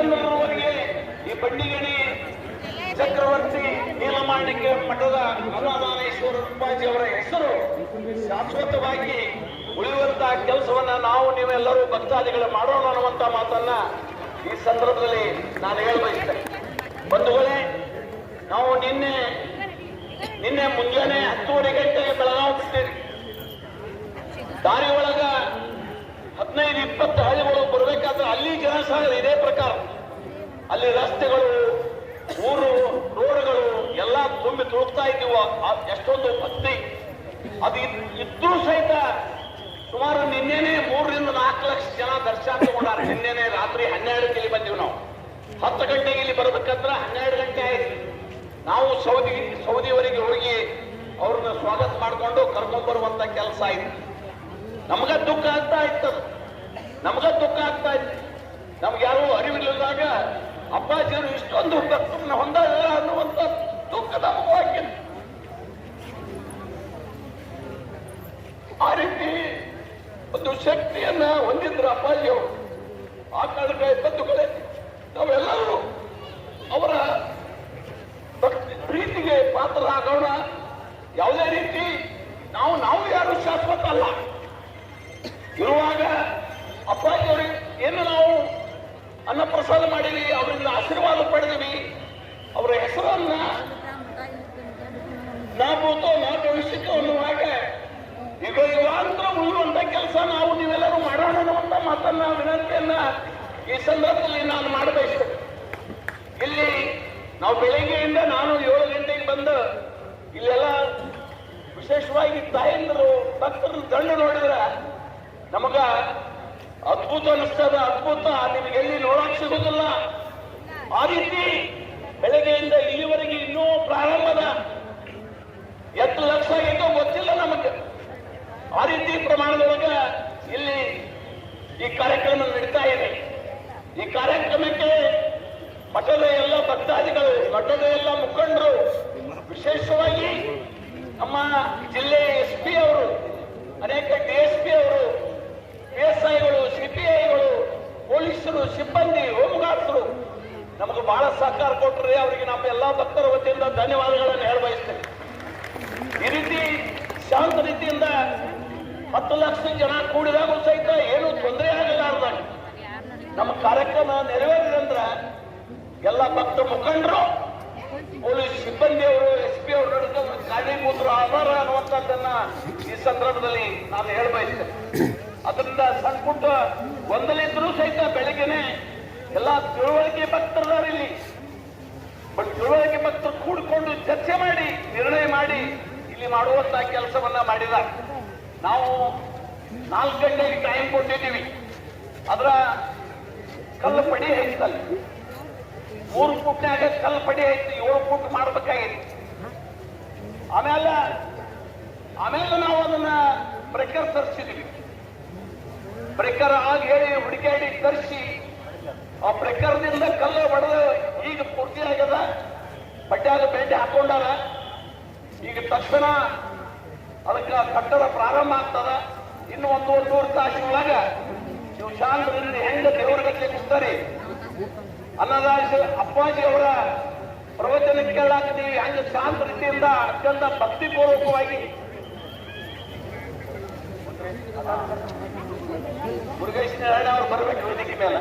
ಚಂದ್ರವರೆಗೆ ಈ ಬಂಡಿಗಣಿ ಚಕ್ರವರ್ತಿ ನೀಲಮಾಣಿಕೆ ಮಠದ ಅನ್ನದಾನೇಶ್ವರ ರೂಪಾಜಿ ಅವರ ಹೆಸರು ಶಾಶ್ವತವಾಗಿ ಉಳಿಯುವಂತಹ ಕೆಲಸವನ್ನ ನಾವು ನೀವೆಲ್ಲರೂ ಭಕ್ತಾದಿಗಳು ಮಾಡೋಣ ಅನ್ನುವಂತ ಮಾತನ್ನ ಈ ಸಂದರ್ಭದಲ್ಲಿ ನಾನು ಹೇಳಬಯಸ್ತೇನೆ. ಬಂಧುಗಳೇ, ನಾವು ನಿನ್ನೆ ನಿನ್ನೆ ಮುಂಜಾನೆ ಹತ್ತುವರೆ ಗಂಟೆಗೆ ಬೆಳಗಾವ್ ಬಿಟ್ಟಿರಿ ದಾರಿ ಒಳಗ ಹದಿನೈದು ಇಪ್ಪತ್ತು ಹಳ್ಳಿಗಳು ಅಲ್ಲಿ ಜನಸಾಗರ ಇದೇ ಪ್ರಕಾರ. ಅಲ್ಲಿ ರಸ್ತೆಗಳು, ಊರು, ರೋಡ್ಗಳು ಎಲ್ಲ ತುಂಬಿ ತುಳುಕ್ತಾ ಇದ್ದೀವ. ಎಷ್ಟೊಂದು ಭಕ್ತಿ. ಅದು ಇದ್- ಇದ್ರೂ ಸಹಿತ ಸುಮಾರು ನಿನ್ನೆನೆ ಮೂರರಿಂದ ನಾಲ್ಕು ಲಕ್ಷ ಜನ ದರ್ಶನ ತಗೊಂಡಾರ. ನಿನ್ನೆನೆ ರಾತ್ರಿ ಹನ್ನೆರಡಕ್ಕೆ ಇಲ್ಲಿ ಬಂದೀವಿ ನಾವು. ಹತ್ತು ಗಂಟೆಗೆ ಇಲ್ಲಿ ಬರ್ಬೇಕಂದ್ರೆ ಹನ್ನೆರಡು ಗಂಟೆ ಆಯ್ತು. ನಾವು ಸೌದಿ, ಸೌದಿಯವರಿಗೆ ಹೋಗಿ ಅವ್ರನ್ನ ಸ್ವಾಗತ ಮಾಡಿಕೊಂಡು ಕರ್ಕೊಂಡ್ ಬರುವಂತ ಕೆಲಸ ಆಯ್ತು. ನಮಗ ದುಃಖ ಆಗ್ತಾ ಇತ್ತದು. ನಮಗ ದುಃಖ ಆಗ್ತಾ ಇತ್ತು. ನಮ್ಗೆ ಯಾರು ಅರಿವಿಲ್ಲದಾಗ ಅಪ್ಪಾಜಿಯವರು ಇಷ್ಟೊಂದು ಭಕ್ತರನ್ನ ಹೊಂದಲ್ಲ ಅನ್ನುವಂತ ದುಃಖದ ಮುಖವಾಗಿ ಆ ರೀತಿ ಒಂದು ಶಕ್ತಿಯನ್ನ ಹೊಂದಿದ್ರು ಅಪ್ಪಾಜಿಯವರು. ಆ ಕಾರಣಕ್ಕೆ ಕಡೆ ನಾವೆಲ್ಲರೂ ಅವರ ಭಕ್ತಿ ಪ್ರೀತಿಗೆ ಪಾತ್ರರಾಗೋಣ. ಯಾವುದೇ ರೀತಿ ನಾವು ನಾವು ಯಾರು ಶಾಶ್ವತ ಅಲ್ಲ. ಇರುವಾಗ ಅಪ್ಪಾಜಿಯವರಿಗೆ ಅನ್ನಪ್ರಸಾದ ಮಾಡಿವಿ ಅವರಿಂದ ಆಶೀರ್ವಾದ ಪಡೆದಿವಿ ಅವರ ಹೆಸರನ್ನ ನಾ ಭೂತೋ ನಾ ಭವಿಷ್ಯಕ್ಕೆ ಅನ್ನುವಾಗ ಈಗ ಯುಗಾಂತರ ಉಳಿಯುವಂತ ಕೆಲಸ ನಾವು ನೀವೆಲ್ಲರೂ ಮಾಡೋಣ ಅನ್ನುವಂತ ಮಾತನ್ನ, ವಿನಂತಿಯನ್ನ ಈ ಸಂದರ್ಭದಲ್ಲಿ ನಾನು ಮಾಡಬೇಕು. ಇಲ್ಲಿ ನಾವು ಬೆಳಿಗ್ಗೆಯಿಂದ ನಾನು ಏಳು ಗಂಟೆಗೆ ಬಂದು ಇಲ್ಲೆಲ್ಲ ವಿಶೇಷವಾಗಿ ತಾಯಂದರು, ಭಕ್ತರು ದಂಡು ನೋಡಿದ್ರೆ ನಮಗ ಅದ್ಭುತ ಅನಿಸ್ತದ ಅದ್ಭುತ, ನಿಮಗೆ ಎಲ್ಲಿ ನೋಡಕ್ ಸಿಗುದಿಲ್ಲ. ಆ ರೀತಿ ಬೆಳಗ್ಗೆಯಿಂದ ಇಲ್ಲಿವರೆಗೆ ಇನ್ನೂ ಪ್ರಾರಂಭದ ಎಷ್ಟು ಲಕ್ಷ ಆಗೈತೋ ಗೊತ್ತಿಲ್ಲ ನಮಗೆ. ಆ ರೀತಿ ಪ್ರಮಾಣದೊಳಗ ಇಲ್ಲಿ ಈ ಕಾರ್ಯಕ್ರಮ ನಡೀತಾ ಇದೆ. ಈ ಕಾರ್ಯಕ್ರಮಕ್ಕೆ ಮಠದ ಎಲ್ಲ ಭಕ್ತಾದಿಗಳು, ಮಠದ ಎಲ್ಲ ಮುಖಂಡರು ವಿಶೇಷವಾಗಿ ನಮ್ಮ ಜಿಲ್ಲೆ ಎಸ್ ಪಿ ಅವರು ಅನೇಕ ಡಿ ಎಸ್ ಪಿ ಅವರು ಪಿ ಎಸ್ ಐಗಳು ಸಿಪಿಐಗಳು ಪೊಲೀಸರು ಸಿಬ್ಬಂದಿ ಹೋಮಗಾರರು. ನಮಗೆ ಬಹಳ ಸಹಕಾರ ಕೊಟ್ಟರೆ ಅವರಿಗೆ ನಮ್ಮ ಎಲ್ಲಾ ಭಕ್ತರ ವತಿಯಿಂದ ಧನ್ಯವಾದಗಳನ್ನು ಹೇಳ ಬಯಸ್ತೇನೆ ಈ ರೀತಿ ಶಾಂತ ರೀತಿಯಿಂದ ಹತ್ತು ಲಕ್ಷ ಜನ ಕೂಡಿದಾಗೂ ಸಹಿತ ಏನು ತೊಂದರೆ ಆಗಲಾರ್ದಂಗೆ ನಮ್ಮ ಕಾರ್ಯಕ್ರಮ ನೆರವೇರಿದಂದ್ರ ಎಲ್ಲ ಭಕ್ತ ಮುಖಂಡರು, ಪೊಲೀಸ್ ಸಿಬ್ಬಂದಿಯವರು ಎಸ್ ಪಿ ಅವರು ಕಾರಣೀಭೂತರು ಆಧಾರ ಅನ್ನುವಂಥದ್ದನ್ನ ಈ ಸಂದರ್ಭದಲ್ಲಿ ನಾನು ಹೇಳಬಯಸ್ತೇನೆ. ಅದರಿಂದ ಸಣ್ಣ ಪುಟ್ಟ ಗೊಂದಲಿದ್ರೂ ಸಹಿತ ಬೆಳಗ್ಗೆನೆ ಎಲ್ಲ ತಿಳುವಳಿಕೆ ಭಕ್ತರದಾರ ಇಲ್ಲಿ ಬಟ್ ತಿಳುವಳಿಕೆ ಭಕ್ತರು ಕೂಡಿಕೊಂಡು ಚರ್ಚೆ ಮಾಡಿ, ನಿರ್ಣಯ ಮಾಡಿ ಇಲ್ಲಿ ಮಾಡುವಂತ ಕೆಲಸವನ್ನ ಮಾಡಿದ. ನಾವು ನಾಲ್ಕು ಗಂಟೆಗೆ ಟೈಮ್ ಕೊಟ್ಟಿದ್ದೀವಿ. ಅದರ ಕಲ್ಲು ಪಡಿ ಐತಲ್ಲಿ ಮೂರು ಫುಟ್ನಾಗ ಕಲ್ಲು ಪಡಿ ಐತಿ ಏಳು ಫುಟ್ ಮಾಡ್ಬೇಕಾಗಿತ್ತು ಆಮೇಲೆ ಆಮೇಲೆ ನಾವು ಅದನ್ನ ಬ್ರೇಕರ್ ತರಿಸಿದೀವಿ. ಬ್ರೇಕರ್ ಆಗಿ ಹೇಳಿ ಹುಡುಕಾಡಿ ತರಿಸಿ ಆ ಪ್ರಕರಣದಿಂದ ಕಲ್ಲು ಹೊಡೆದು ಈಗ ಪೂರ್ತಿ ಆಗ್ಯದ. ಬಡ್ಡ್ಯಾಗ ಬೇಟೆ ಹಾಕೊಂಡಾರ. ಈಗ ತಕ್ಷಣ ಅದಕ್ಕೆ ಕಟ್ಟಡ ಪ್ರಾರಂಭ ಆಗ್ತದ. ಇನ್ನು ಒಂದು ಒಂದೂವರೆ ತಾಸಿನೊಳಗ ನೀವು ಶಾಂತದಲ್ಲಿ ಹೆಂಗ ದೇವರ ಗಟ್ಟಲೆ ಕೂತಾರೆ ಅನ್ನದಾಸ ಅಪ್ಪಾಜಿ ಅವರ ಪ್ರವಚನ ಕೇಳಾಕಿದೀವಿ ಹಂಗ ಶಾಂತ ರೀತಿಯಿಂದ ಅತ್ಯಂತ ಭಕ್ತಿಪೂರ್ವಕವಾಗಿ. ಮುರುಗೇಶನ